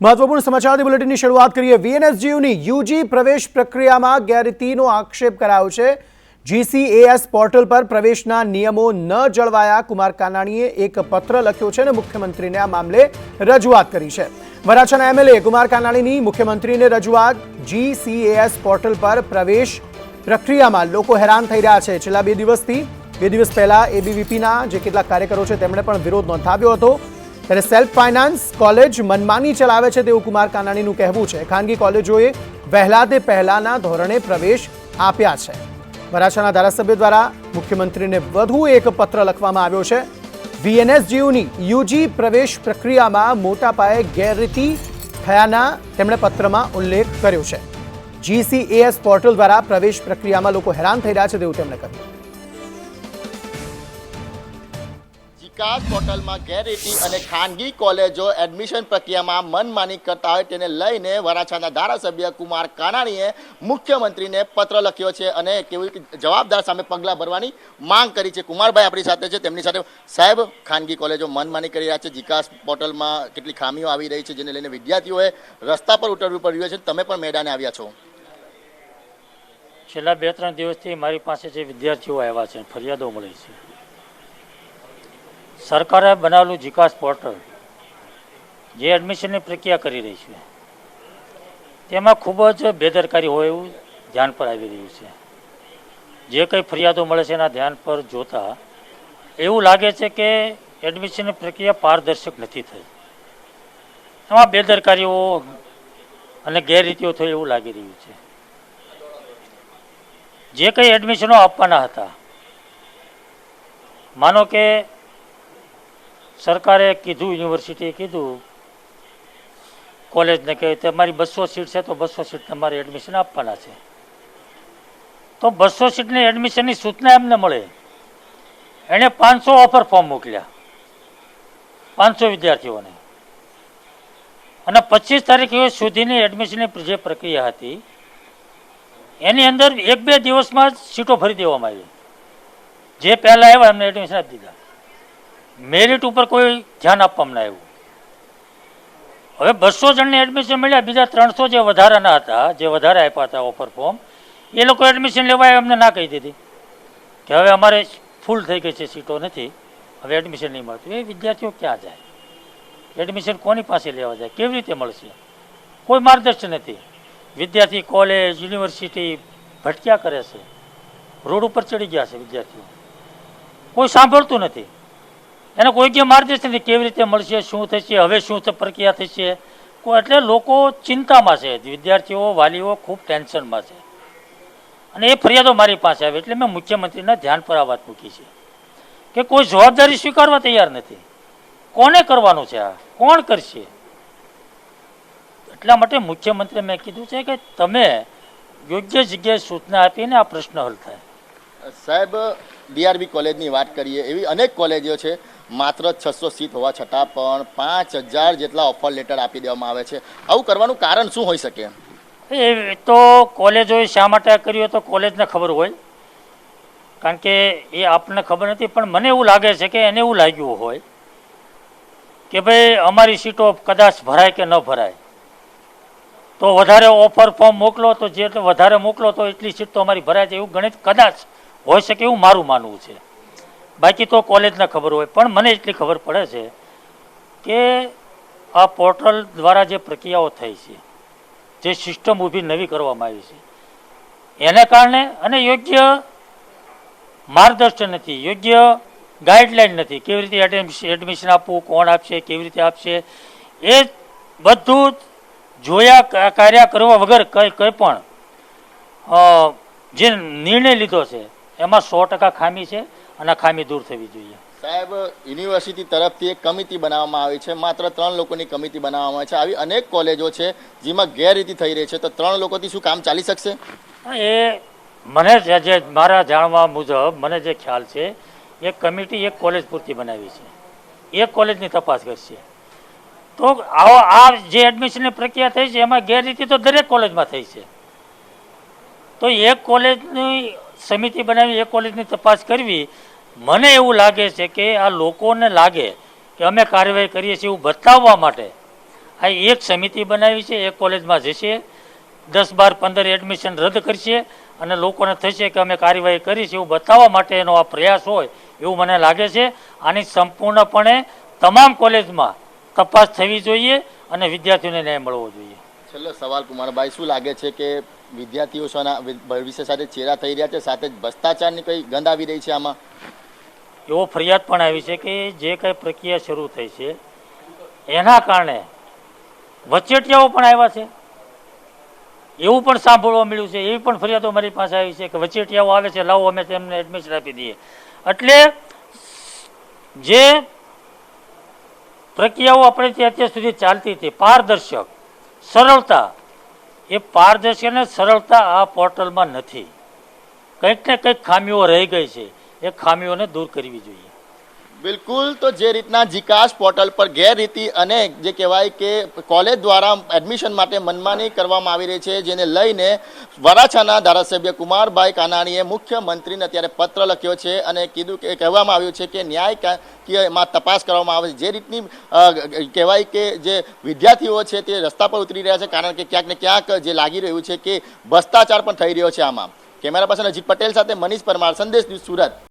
મહત્વપૂર્ણ સમાચાર બુલેટિનની શરૂઆત કરીએ. વીએનએસજીયુની યુજી પ્રવેશ પ્રક્રિયામાં ગેરરીતિનો આક્ષેપ કરાયો છે. જીસીએએસ પોર્ટલ પર પ્રવેશના નિયમો ન જળવાયા કુમાર કાનાણીએ એક પત્ર લખ્યો છે અને મુખ્યમંત્રીને આ મામલે રજૂઆત કરી છે. વરાછાના એમએલએ કુમાર કાનાણીની મુખ્યમંત્રીને રજૂઆત જીસીએએસ પોર્ટલ પર પ્રવેશ પ્રક્રિયામાં લોકો હેરાન થઈ રહ્યા છે. છેલ્લા બે દિવસથી, બે દિવસ પહેલા એબીવીપીના જે કેટલાક કાર્યકરો છે, તેમણે પણ વિરોધ નોંધાવ્યો હતો. ત્યારે સેલ્ફ ફાઇનાન્સ કોલેજ મનમાની ચલાવે છે તેવું કુમાર કાનાણીનું કહેવું છે. ખાનગી કોલેજોએ વહેલા તે પહેલાના ધોરણે પ્રવેશ આપ્યા છે. વરાછાના ધારાસભ્ય દ્વારા મુખ્યમંત્રીને વધુ એક પત્ર લખવામાં આવ્યો છે. વીએનએસજીયુની યુજી પ્રવેશ પ્રક્રિયામાં મોટા પાયે ગેરરીતિ થયાના તેમણે પત્રમાં ઉલ્લેખ કર્યો છે. જીસીએએસ પોર્ટલ દ્વારા પ્રવેશ પ્રક્રિયામાં લોકો હેરાન થઈ રહ્યા છે તેવું તેમણે કહ્યું. વિકાસ પોર્ટલમાં ગેરરીતિ અને ખાનગી કોલેજો એડમિશન પ્રક્રિયામાં મનમાની કરતા હોય તેને લઈને વરાછાના ધારાસભ્ય કુમાર કાનાણીએ મુખ્યમંત્રીને પત્ર લખ્યો છે અને કેવી જવાબદાર સામે પગલાં ભરવાની માંગ કરી છે. કુમારભાઈ આપણી સાથે છે, તેમની સાથે સાહેબ, ખાનગી કોલેજો મનમાની કરી રહ્યા છે. વિકાસ પોર્ટલમાં કેટલી ખામીઓ આવી રહી છે, જેને લઈને વિદ્યાર્થીઓએ રસ્તા પર ઉતરવું પડ્યું છે. તમે પણ મેદાને આવ્યા છો. છેલ્લા બે ત્રણ દિવસથી મારી પાસે જે વિદ્યાર્થીઓ આવ્યા છે, ફરિયાદો મળી છે. સરકારે બનાવેલું વિકાસ પોર્ટલ, જે એડમિશનની પ્રક્રિયા કરી રહી છે. તેમાં ખૂબ જ બેદરકારી હોય એવું ધ્યાન પર આવી રહ્યું છે. જે કંઈ ફરિયાદો મળે છે એના ધ્યાન પર જોતા એવું લાગે છે કે એડમિશનની પ્રક્રિયા પારદર્શક નથી થઈ. એમાં બેદરકારીઓ અને ગેરરીતિઓ થઈ એવું લાગી રહ્યું છે. જે કંઈ એડમિશનો આપવાના હતા, માનો કે સરકારે કીધું, યુનિવર્સિટીએ કીધું, કોલેજને કે તમારી બસો સીટ છે તો બસો સીટ તમારે એડમિશન આપવાના છે. તો બસો સીટની એડમિશનની સૂચના એમને મળે. એણે પાંચસો ઓફર ફોર્મ મોકલ્યા. પાંચસો વિદ્યાર્થીઓને. અને પચીસ તારીખ સુધીની એડમિશનની જે પ્રક્રિયા હતી, એની અંદર એક બે દિવસમાં જ સીટો ભરી દેવામાં આવી. જે પહેલાં આવ્યા એમને એડમિશન આપી દીધા. મેરિટ ઉપર કોઈ ધ્યાન આપવામાં આવ્યું. હવે બસો જણને એડમિશન મળ્યા, બીજા ત્રણસો જે વધારાના હતા, જે વધારે આપ્યા હતા ઓફર ફોર્મ એ લોકો એડમિશન લેવા અમને ના કહી દીધી. કે હવે અમારે ફૂલ થઈ ગઈ છે, સીટો નથી. હવે એડમિશન નહીં મળતું. એ વિદ્યાર્થીઓ ક્યાં જાય? એડમિશન કોની પાસે લેવા જાય? કેવી રીતે મળશે? કોઈ માર્ગદર્શન નથી. વિદ્યાર્થી કોલેજ યુનિવર્સિટી ભટક્યા કરે છે. રોડ ઉપર ચડી ગયા છે વિદ્યાર્થીઓ. કોઈ સાંભળતું નથી. એને કોઈ જે માર્ગદર્શન કેવી રીતે મળશે, શું થશે, હવે શું પ્રક્રિયા થશે. એટલે લોકો ચિંતામાં છે. વિદ્યાર્થીઓ, વાલીઓ ખૂબ ટેન્શનમાં છે. અને એ ફરિયાદો મારી પાસે આવે. એટલે મેં મુખ્યમંત્રીના ધ્યાન પર આ વાત મૂકી છે. કે કોઈ જવાબદારી સ્વીકારવા તૈયાર નથી. કોને કરવાનું છે આ? કોણ કરશે? એટલા માટે મુખ્યમંત્રીએ મેં કીધું છે કે તમે યોગ્ય જગ્યાએ સૂચના આપીને આ પ્રશ્ન હલ થાય. સાહેબ, ડીઆરબી કોલેજની વાત કરીએ. એવી અનેક કોલેજો છે માત્ર છસો સીટ હોવા છતાં પણ પાંચ હજાર જેટલા ઓફર લેટર આપી દેવામાં આવે છે. આવું કરવાનું કારણ શું હોઈ શકે? એ તો કોલેજોએ શા માટે કર્યું તો કોલેજને ખબર હોય. કારણ કે એ આપણને ખબર નથી, પણ મને એવું લાગે છે કે એને એવું લાગ્યું હોય કે ભાઈ અમારી સીટો કદાચ ભરાય કે ન ભરાય. તો વધારે ઓફર ફોર્મ મોકલો તો જે વધારે મોકલો તો એટલી સીટ તો અમારી ભરાય છે. એવું ગણિત કદાચ હોઈ શકે એવું મારું માનવું છે. બાકી તો કોલેજને ખબર હોય, પણ મને એટલી ખબર પડે છે કે આ પોર્ટલ દ્વારા જે પ્રક્રિયાઓ થઈ છે, જે સિસ્ટમ ઊભી નવી કરવામાં આવી છે, એને કારણે અને યોગ્ય માર્ગદર્શન નથી, યોગ્ય ગાઈડલાઈન નથી, કેવી રીતે એડમિશ- એડમિશન આપવું, કોણ આપશે, કેવી રીતે આપશે, એ બધું જોયા કાર્ય કરવા વગર કંઈ કંઈ પણ જે નિર્ણય લીધો છે, એમાં સો ટકા ખામી છે અને ખામી દૂર થવી જોઈએ. સાહેબ યુનિવર્સિટી તરફથી એક કમિટી બનાવવામાં આવી છે. માત્ર ત્રણ લોકોની કમિટી બનાવવામાં આવી છે. આવી અનેક કોલેજો છે જેમાં ગેરરીતિ થઈ રહી છે. તો ત્રણ લોકોથી શું કામ ચાલી શકશે? એ મને જે મારા જાણવા મુજબ મને જે ખ્યાલ છે એક કમિટી એક કોલેજ પૂરતી બનાવી છે. એક કોલેજની તપાસ કરશે. તો આવો આ જે એડમિશનની પ્રક્રિયા થઈ છે એમાં ગેરરીતિ તો દરેક કોલેજમાં થઈ છે. તો એક કોલેજની સમિતિ બનાવી એક કોલેજની તપાસ કરવી મને એવું લાગે છે કે આ લોકોને લાગે કે અમે કાર્યવાહી કરીએ છીએ એવું બતાવવા માટે આ એક સમિતિ બનાવી છે, એક કોલેજમાં જશે, દસ બાર પંદર એડમિશન રદ કરશે અને લોકોને થશે કે અમે કાર્યવાહી કરી એવું બતાવવા માટે એનો આ પ્રયાસ હોય એવું મને લાગે છે. આની સંપૂર્ણપણે તમામ કોલેજમાં તપાસ થવી જોઈએ અને વિદ્યાર્થીઓને ન્યાય મળવો જોઈએ. છેલ્લો સવાલ કુમારભાઈ શું લાગે છે કે વિદ્યાર્થીઓ વિશે સાથે ચેરા થઈ રહ્યા છે, સાથે જ ભ્રષ્ટાચારની કઈ ગંધ આવી રહી છે આમાં? એવો ફરિયાદ પણ આવી છે કે જે કંઈ પ્રક્રિયા શરૂ થઈ છે, એના કારણે વચેટિયાઓ પણ આવ્યા છે. એવું પણ સાંભળવા મળ્યું છે, એવી પણ ફરિયાદો મારી પાસે આવી છે કે વચેટિયાઓ આવે છે, લાવો અમે તેમને એડમિશન આપી દઈએ. એટલે જે પ્રક્રિયાઓ આપણે ત્યાં અત્યાર સુધી ચાલતી હતી, પારદર્શક, સરળતા, એ પારદર્શક અને સરળતા આ પોર્ટલમાં નથી. કંઈક ને કંઈક ખામીઓ રહી ગઈ છે. એ ખામીઓને દૂર કરવી જોઈએ. બિલકુલ, તો જે રીતના જીકાસ પોર્ટલ પર ગેરરીતિ અને જે કહેવાય કે કોલેજ દ્વારા એડમિશન માટે મનમાની કરવામાં આવી રહી છે, જેને લઈને વરાછાના ધારાસભ્ય કુમારભાઈ કાનાણીએ મુખ્યમંત્રીને અત્યારે પત્ર લખ્યો છે અને કીધું કે, કહેવામાં આવ્યું છે કે ન્યાયમાં તપાસ કરવામાં આવે છે. જે રીતની કહેવાય કે જે વિદ્યાર્થીઓ છે તે રસ્તા પર ઉતરી રહ્યા છે, કારણ કે ક્યાંક ને ક્યાંક જે લાગી રહ્યું છે કે ભ્રષ્ટાચાર પણ થઈ રહ્યો છે આમાં. કેમેરા પર્સન અજીત પટેલ સાથે મનીષ પરમાર, સંદેશ સુરત.